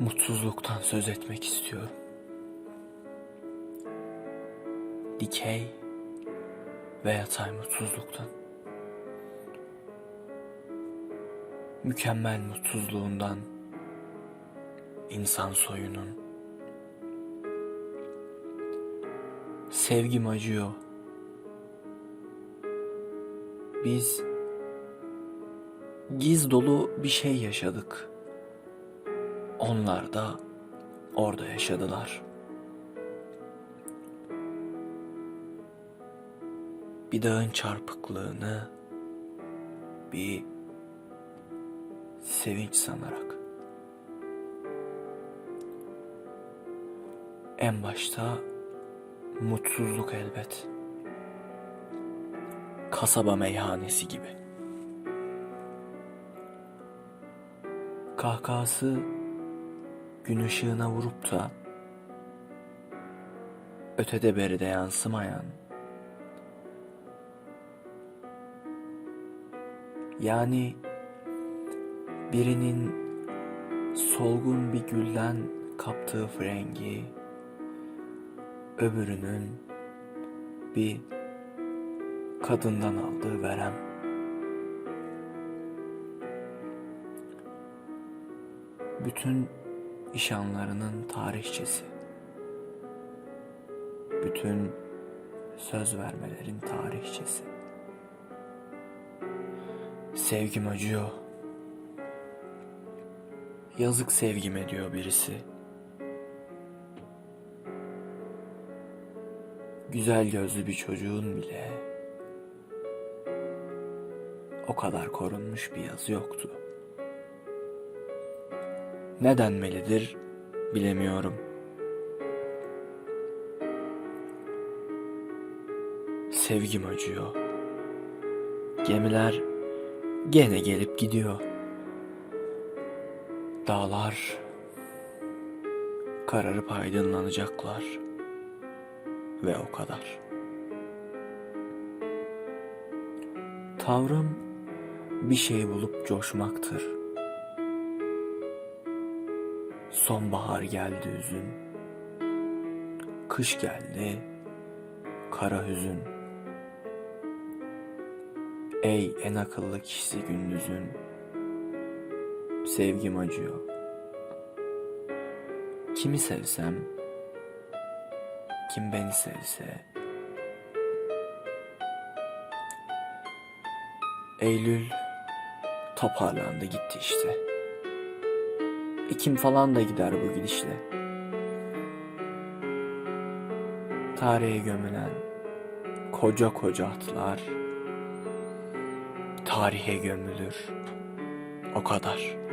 Mutsuzluktan söz etmek istiyorum. Dikey ve yatay mutsuzluktan. Mükemmel mutsuzluğundan insan soyunun sevgim acıyor. Biz giz dolu bir şey yaşadık. Onlar da orada yaşadılar. Bir dağın çarpıklığını bir sevinç sanarak. En başta mutsuzluk elbet. Kasaba meyhanesi gibi. Kahkahası gün ışığına vurup da ötede beride yansımayan yani birinin solgun bir gülden kaptığı frengi öbürünün bir kadından aldığı verem. Bütün iş anlarının tarihçesi. Bütün söz vermelerin tarihçesi. Sevgim acıyor. Yazık sevgime diyor birisi. Güzel gözlü bir çocuğun bile o kadar korunmuş bir yazı yoktu. Ne denmelidir bilemiyorum. Sevgim acıyor. Gemiler gene gelip gidiyor. Dağlar kararıp aydınlanacaklar ve o kadar. Tavrım bir şey bulup coşmaktır. Sonbahar geldi üzün. Kış geldi, kara hüzün. Ey en akıllı kişisi gündüzün. Sevgim acıyor. Kimi sevsem, kim beni sevse. Eylül toparlandı gitti işte. Ekim falan da gider bu gidişle. Tarihe gömülen koca koca atlar tarihe gömülür. O kadar.